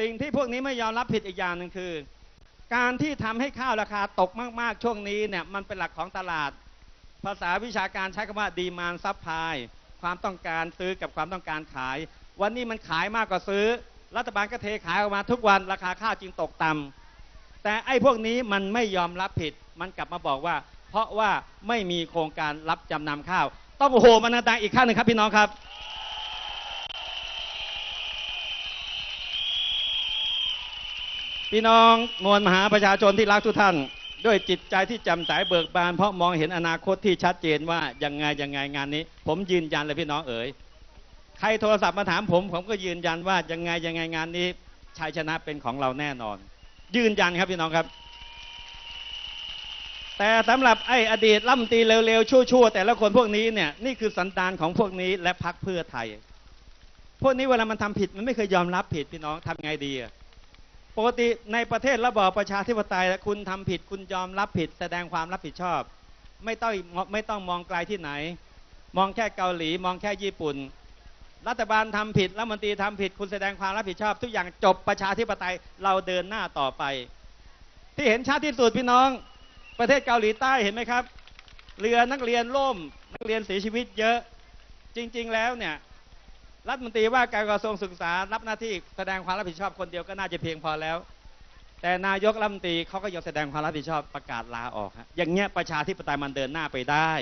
สิ่งที่พวกนี้ไม่ยอมรับผิดอีกอย่างหนึ่งคือ การที่ทำให้ข้าวราคาตกมาก ๆ ช่วงนี้เนี่ยมันเป็นหลักของตลาด ภาษาวิชาการใช้คำว่าดีมานซับพายความต้องการซื้อกับความต้องการขาย วันนี้มันขายมากกว่าซื้อ รัฐบาลก็เทขายออกมาทุกวันราคาข้าวจึงตกต่ำแต่ไอ้พวกนี้มันไม่ยอมรับผิด มันกลับมาบอกว่า เพราะว่าไม่มีโครงการรับจำนำข้าว ต้องโอ้โหมันดังอีกขั้นหนึ่งครับพี่น้องครับ พี่น้องมวลมหาประชาชนที่รักทุกท่าน ด้วยจิตใจที่แจำใสเบิกบาน เพราะมองเห็นอนาคตที่ชัดเจนว่ายังไงยังไงงานนี้ ผมยืนยันเลยพี่น้องเอ๋ยใครโทรศัพท์มาถามผม ผมก็ยืนยันว่ายังไงยังไงงานนี้ชัยชนะเป็นของเราแน่นอน ยืนยันครับพี่น้องครับ แต่สำหรับไอ้อดีตล่ำตีเร็วๆชั่วๆแต่ละคนพวกนี้เนี่ยนี่คือสันดานของพวกนี้และพักเพื่อไทย พวกนี้เวลามันทำผิดมันไม่เคยยอมรับผิดพี่น้องทำไงดีอะ ปกติในประเทศระบอบประชาธิปไตยคุณทำผิดคุณยอมรับผิด แสดงความรับผิดชอบ ไม่ต้องไม่ต้องมองไกลที่ไหน มองแค่เกาหลี มองแค่ญี่ปุ่น รัฐบาลทำผิดรัฐมนตรีทำผิดคุณแสดงความรับผิดชอบ ทุกอย่างจบประชาธิปไตยเราเดินหน้าต่อไป ที่เห็นชัดที่สุดพี่น้อง ประเทศเกาหลีใต้เห็นไหมครับ เรือนักเรียนล่มนักเรียนเสียชีวิตเยอะจริง ๆ แล้วเนี่ย รัฐมนตรีว่าการกระทรวงศึกษารับหน้าที่แสดงความรับผิดชอบคนเดียวก็น่าจะเพียงพอแล้ว แต่นายกรัฐมนตรีเขาก็ยังแสดงความรับผิดชอบประกาศลาออกฮะอย่างเงี้ยประชาธิปไตยมันเดินหน้าไปได้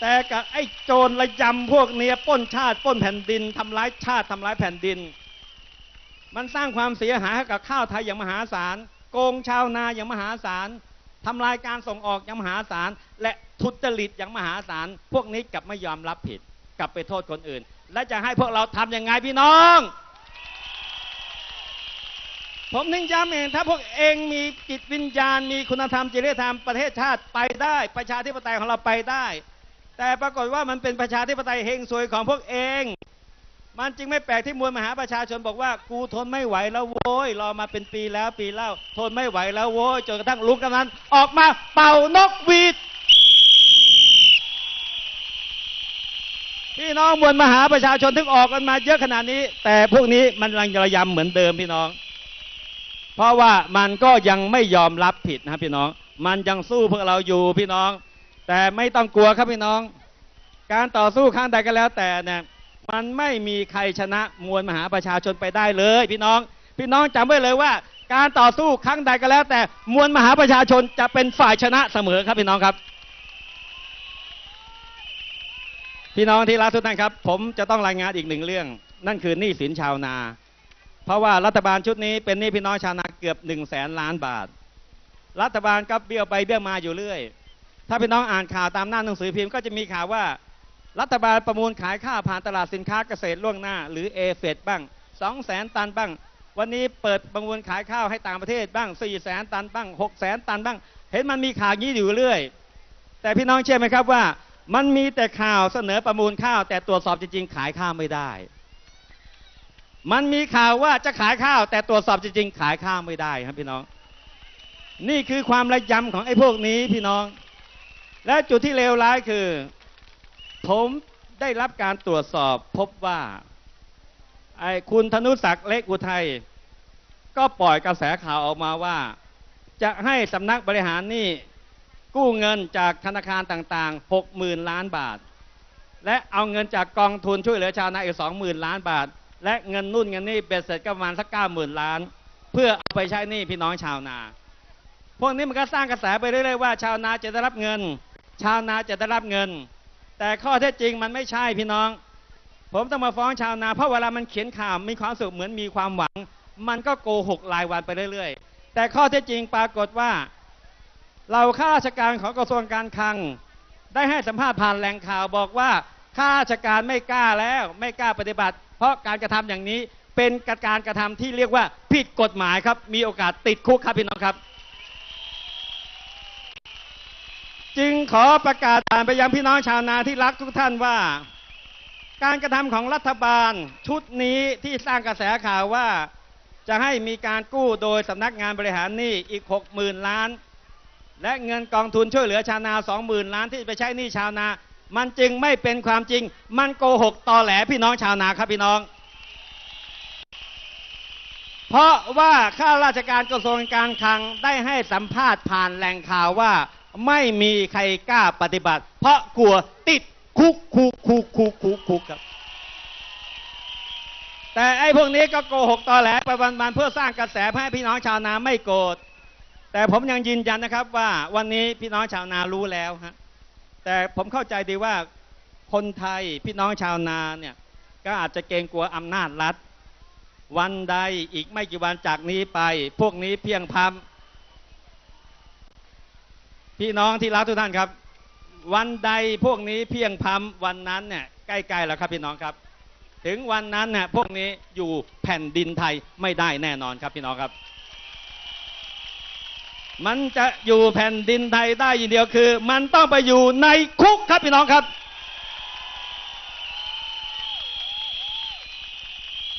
แต่กับไอ้โจรระยำพวกเนี้ยป้นชาติป้นแผ่นดินทำร้ายชาติทำร้ายแผ่นดิน มันสร้างความเสียหายให้กับข้าวไทยอย่างมหาศาลโกงชาวนาอย่างมหาศาลทำลายการส่งออกอย่างมหาศาลและทุจริตอย่างมหาศาลพวกนี้กลับไม่ยอมรับผิด กลับไปโทษคนอื่น และจะให้พวกเราทำยังไงพี่น้อง ผมถึงย้ำเองถ้าพวกเองมีจิตวิญญาณ มีคุณธรรมจริยธรรมประเทศชาติไปได้ ประชาธิปไตยของเราไปได้ แต่ปรากฏว่ามันเป็นประชาธิปไตยเฮงซวยของพวกเองมันจึงไม่แปลกที่มวลมหาประชาชนบอกว่า กูทนไม่ไหวแล้วโว้ยรอมาเป็นปีแล้วปีเล่า ทนไม่ไหวแล้วโว้ยจนกระทั่งลุงกำนันออกมาเป่านกหวีด พี่น้องมวลมหาประชาชนถึงออกกันมาเยอะขนาดนี้ แต่พวกนี้มันยังระยำเหมือนเดิมพี่น้อง เพราะว่ามันก็ยังไม่ยอมรับผิดนะพี่น้อง มันยังสู้พวกเราอยู่พี่น้อง แต่ไม่ต้องกลัวครับพี่น้อง การต่อสู้ข้างใดก็แล้วแต่เนี่ยมันไม่มีใครชนะมวลมหาประชาชนไปได้เลย พี่น้อง พี่น้องจำไว้เลยว่า การต่อสู้ครั้งใดก็แล้ว แต่มวลมหาประชาชนจะเป็นฝ่ายชนะเสมอครับพี่น้องครับ พี่น้องที่รักทุกท่านครับ ผมจะต้องรายงานอีกหนึ่งเรื่อง นั่นคือหนี้สินชาวนา เพราะว่ารัฐบาลชุดนี้เป็นหนี้พี่น้องชาวนาเกือบ1นึ่งแสนล้านบาท รัฐบาลก็เบี้ยวไปเบี้ยวมาอยู่เรื่อย ถ้าพี่น้องอ่านข่าวตามหน้าหนังสือพิมพ์ก็จะมีข่าวว่า รัฐบาลประมูลขายข้าวผ่านตลาดสินค้าเกษตรล่วงหน้า หรือเอเฟดบ้าง2 0 0แสนตันบ้าง วันนี้เปิดประมูลขายข้าวให้ต่างประเทศบ้าง4 0 0แสนตันบ้าง6 0แสนตันบ้าง เห็นมันมีข่าวนี้อยู่เรื่อย แต่พี่น้องเชื่อไหมครับว่า มันมีแต่ข่าวเสนอประมูลข้าว แต่ตรวจสอบจริงๆ ขายข้าวไม่ได้ มันมีข่าวว่าจะขายข้าว แต่ตรวจสอบจริงๆ ขายข้าวไม่ได้ครับพี่น้อง นี่คือความระยำของไอ้พวกนี้พี่น้อง และจุดที่เลวร้ายคือ ผมได้รับการตรวจสอบพบว่าไอ้คุณธนุศักดิ์เล็กอุทัยก็ปล่อยกระแสข่าวออกมาว่า จะให้สำนักบริหารนี่ กู้เงินจากธนาคารต่างๆ 6 0,000 ล้านบาท และเอาเงินจากกองทุนช่วยเหลือชาวนาอีก 20,000 ล้านบาท และเงินนู่นเงินนี่เบ็ดเสร็จก็ประมาณสัก 90,000 ล้าน เพื่อเอาไปใช้หนี้พี่น้องชาวนา พวกนี้มันก็สร้างกระแสไปเรื่อยๆว่า ชาวนาจะได้รับเงิน ชาวนาจะได้รับเงิน แต่ข้อเท็จจริงมันไม่ใช่พี่น้อง ผมต้องมาฟ้องชาวนาเพราะเวลามันเขียนข่าวมีความสุขเหมือนมีความหวัง มันก็โกหกรายวันไปเรื่อย ๆ แต่ข้อเท็จจริงปรากฏว่า เราข้าราชการของกระทรวงการคลัง ได้ให้สัมภาษณ์ผ่านแหล่งข่าวบอกว่าข้าราชการไม่กล้าแล้วไม่กล้าปฏิบัติ เพราะการกระทำอย่างนี้เป็นการกระทำที่เรียกว่าผิดกฎหมายครับ มีโอกาสติดคุกครับพี่น้องครับ จึงขอประกาศผ่านไปยังพี่น้องชาวนาที่รักทุกท่านว่า การกระทำของรัฐบาลชุดนี้ที่สร้างกระแสข่าวว่า จะให้มีการกู้โดยสำนักงานบริหารหนี้อีก 60,000 ล้าน และเงินกองทุนช่วยเหลือชาวนา20,000ล้านที่ไปใช้หนี้ชาวนา มันจึงไม่เป็นความจริง มันโกหกตอแหลพี่น้องชาวนาครับพี่น้อง เพราะว่าข้าราชการกระทรวงการคลังได้ให้สัมภาษณ์ผ่านแหล่งข่าวว่า ไม่มีใครกล้าปฏิบัติ เพราะกลัวติดคุกคุกคุกคุกคุกคุกครับแต่ไอ้พวกนี้ก็โกหกตอแหลไปวันๆเพื่อสร้างกระแสให้พี่น้องชาวนาไม่โกรธ แต่ผมยังยืนยันนะครับว่าวันนี้พี่น้องชาวนารู้แล้วฮะแต่ผมเข้าใจดีว่าคนไทยพี่น้องชาวนาเนี่ยก็อาจจะเกรงกลัวอำนาจรัฐ วันใดอีกไม่กี่วันจากนี้ไป พวกนี้เพียงพำพี่น้องที่รักทุกท่านครับ วันใดพวกนี้เพียงพำวันนั้นเนี่ยใกล้ๆแล้วครับพี่น้องครับ ถึงวันนั้นน่ะพวกนี้อยู่แผ่นดินไทยไม่ได้แน่นอนครับพี่น้องครับ มันจะอยู่แผ่นดินไทยได้อย่างเดียวคือ มันต้องไปอยู่ในคุกครับพี่น้องครับ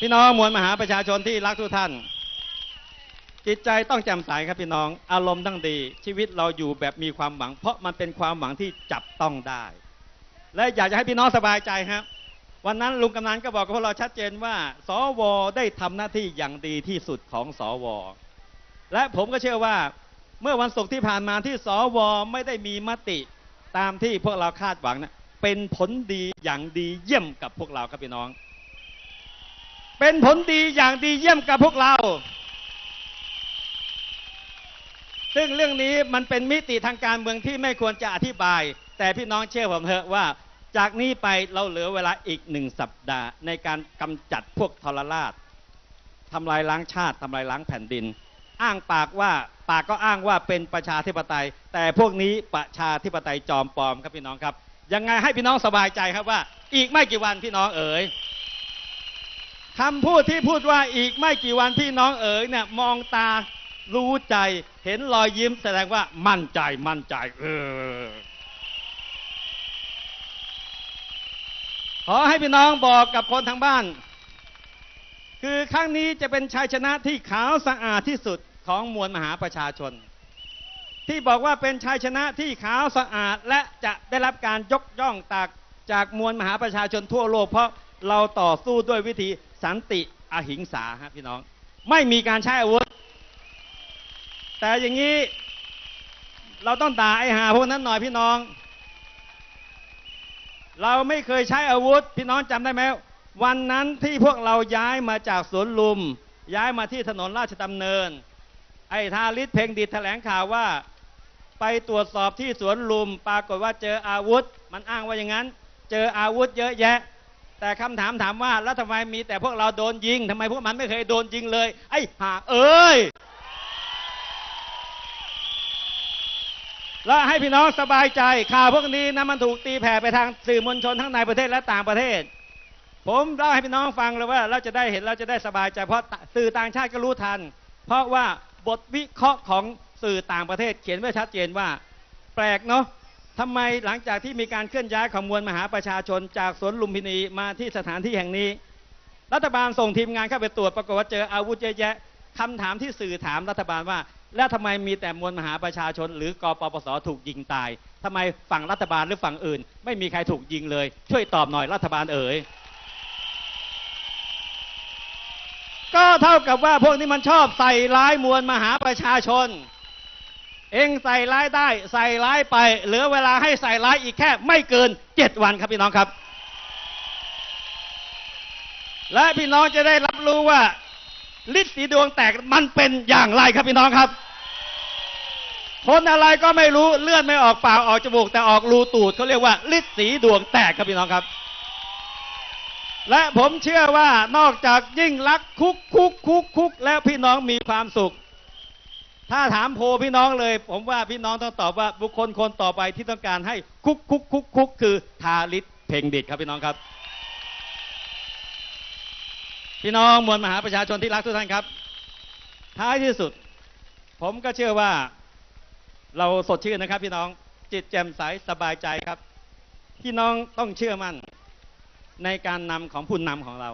พี่น้องมวลมหาประชาชนที่รักทุกท่าน จิตใจต้องแจ่มใสครับพี่น้อง อารมณ์ตั้งดี ชีวิตเราอยู่แบบมีความหวัง เพราะมันเป็นความหวังที่จับต้องได้ และอยากจะให้พี่น้องสบายใจครับวันนั้นลุงกำนันก็บอกกับพวกเราชัดเจนว่า สวได้ทำหน้าที่อย่างดีที่สุดของสว และผมก็เชื่อว่า เมื่อวันศุกร์ที่ผ่านมาที่สวไม่ได้มีมติตามที่พวกเราคาดหวังนะเป็นผลดีอย่างดีเยี่ยมกับพวกเราครับพี่น้อง เป็นผลดีอย่างดีเยี่ยมกับพวกเรา ซึ่งเรื่องนี้มันเป็นมิติทางการเมืองที่ไม่ควรจะอธิบาย แต่พี่น้องเชื่อผมเถอะว่า จากนี้ไปเราเหลือเวลาอีกหนึ่งสัปดาห์ในการกำจัดพวกทรราชทำลายล้างชาติทำลายล้างแผ่นดิน อ้างปากว่า ปากก็อ้างว่าเป็นประชาธิปไตย แต่พวกนี้ประชาธิปไตยจอมปลอมครับพี่น้องครับ ยังไงให้พี่น้องสบายใจครับว่า อีกไม่กี่วันพี่น้องเอ๋ยคำพูดที่พูดว่าอีกไม่กี่วันพี่น้องเอ๋ยเนี่ยมองตารู้ใจเห็นรอยยิ้มแสดงว่ามั่นใจมั่นใจเออขอให้พี่น้องบอกกับคนทางบ้าน คือครั้งนี้จะเป็นชัยชนะที่ขาวสะอาดที่สุด ของมวลมหาประชาชน ที่บอกว่าเป็นชัยชนะที่ขาวสะอาดและจะได้รับการยกย่องตากจากมวลมหาประชาชนทั่วโลก เพราะเราต่อสู้ด้วยวิธีสันติอหิงสาฮะพี่น้อง ไม่มีการใช้อาวุธ แต่อย่างนี้เราต้องด่าไอ้หาพวกนั้นหน่อยพี่น้อง เราไม่เคยใช้อาวุธ พี่น้องจำได้ไหมวันนั้นที่พวกเราย้ายมาจากสวนลุม ย้ายมาที่ถนนราชดำเนิน ไอ้ทาริศเพ่งดิดแถลงข่าวว่า ไปตรวจสอบที่สวนลุมปรากฏว่าเจออาวุธ มันอ้างว่าอย่างนั้น เจออาวุธเยอะแยะ แต่คำถามถามว่าแล้วทำไมมีแต่พวกเราโดนยิงทำไมพวกมันไม่เคยโดนยิงเลย ไอ้ห่าเอ้ยและให้พี่น้องสบายใจข่าวพวกนี้นะมันถูกตีแผ่ไปทางสื่อมวลชนทั้งในประเทศและต่างประเทศ ผมเล่าให้พี่น้องฟังเลยว่าเราจะได้เห็นเราจะได้สบายใจ เพราะสื่อต่างชาติก็รู้ทัน เพราะว่า บทวิเคราะห์ของสื่อต่างประเทศเขียนไว้ชัดเจนว่า แปลกเนาะทำไมหลังจากที่มีการเคลื่อนย้ายของมวลมหาประชาชนจากสวนลุมพินีมาที่สถานที่แห่งนี้ รัฐบาลส่งทีมงานเข้าไปตรวจปรากฏว่าเจออาวุธเยอะแยะคำถามที่สื่อถามรัฐบาลว่า แล้วทำไมมีแต่มวลมหาประชาชน หรือกปปสถูกยิงตายทำไมฝั่งรัฐบาลหรือฝั่งอื่น ไม่มีใครถูกยิงเลย ช่วยตอบหน่อยรัฐบาลเอ๋ย ก็เท่ากับว่าพวกนี้มันชอบใส่ร้ายมวลมหาประชาชน เองใส่ร้ายได้ใส่ร้ายไป เหลือเวลาให้ใส่ร้ายอีกแค่ไม่เกินเจ็ดวันครับพี่น้องครับ และพี่น้องจะได้รับรู้ว่าฤทธิ์สีดวงแตกมันเป็นอย่างไรครับพี่น้องครับคนอะไรก็ไม่รู้เลือดไม่ออกปากออกจมูกแต่ออกรูตูดเขาเรียกว่าฤทธิ์สีดวงแตกครับพี่น้องครับ และผมเชื่อว่านอกจากยิ่งรักคุกคุกคุกคุกแล้วพี่น้องมีความสุข ถ้าถามโพลพี่น้องเลย ผมว่าพี่น้องต้องตอบว่าบุคคลคนต่อไปที่ต้องการให้คุกคุกคุกคุกคือทาริศเพ่งดิดครับพี่น้องครับ พี่น้องมวลมหาประชาชนที่รักทุกท่านครับ ท้ายที่สุด ผมก็เชื่อว่า เราสดชื่นนะครับ พี่น้องจิตแจ่มใสสบายใจครับ พี่น้องต้องเชื่อมั่น ในการนำของผู้นำของเรา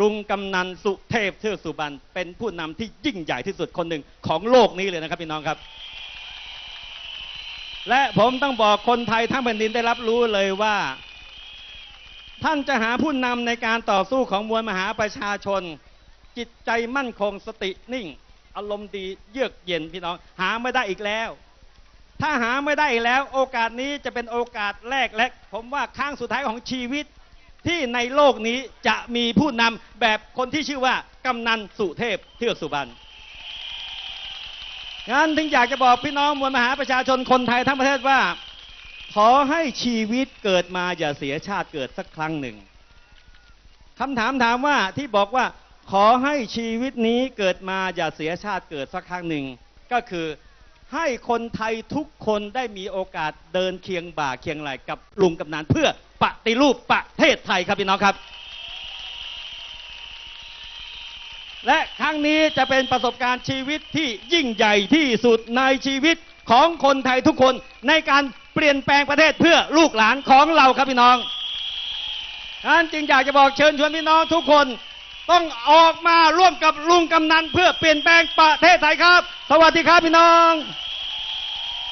ลุงกำนันสุเทพเทือกสุบรรณเป็นผู้นำที่ยิ่งใหญ่ที่สุดคนหนึ่งของโลกนี้เลยนะครับพี่น้องครับ และผมต้องบอกคนไทยทั้งแผ่นดินได้รับรู้เลยว่า ท่านจะหาผู้นำในการต่อสู้ของมวลมหาประชาชนจจิตใจมั่นคงสตินิ่ง อารมณ์ดีเยือกเย็นพี่น้องหาไม่ได้อีกแล้วถ้าหาไม่ได้อีกแล้ว โอกาสนี้จะเป็นโอกาสแรกและ ผมว่าครั้งสุดท้ายของชีวิต ที่ในโลกนี้จะมีผู้นำแบบคนที่ชื่อว่ากำนันสุเทพเทือกสุบรรณงั้นถึงอยากจะบอกพี่น้องมวลมหาประชาชนคนไทยทั้งประเทศว่า ขอให้ชีวิตเกิดมาอย่าเสียชาติเกิดสักครั้งหนึ่งคำถามถามว่าที่บอกว่า ขอให้ชีวิตนี้เกิดมาอย่าเสียชาติเกิดสักครั้งหนึ่ง ก็คือให้คนไทยทุกคนได้มีโอกาสเดินเคียงบ่าเคียงไหลกับลุงกำนันเพื่อ ปฏิรูปประเทศไทยครับพี่น้องครับ และครั้งนี้จะเป็นประสบการณ์ชีวิตที่ยิ่งใหญ่ที่สุดในชีวิตของคนไทยทุกคนในการเปลี่ยนแปลงประเทศเพื่อลูกหลานของเราครับพี่น้องฉะนั้นจึงอยากจะบอกเชิญชวนพี่น้องทุกคนต้องออกมาร่วมกับลุงกำนันเพื่อเปลี่ยนแปลงประเทศไทยครับ สวัสดีครับพี่น้อง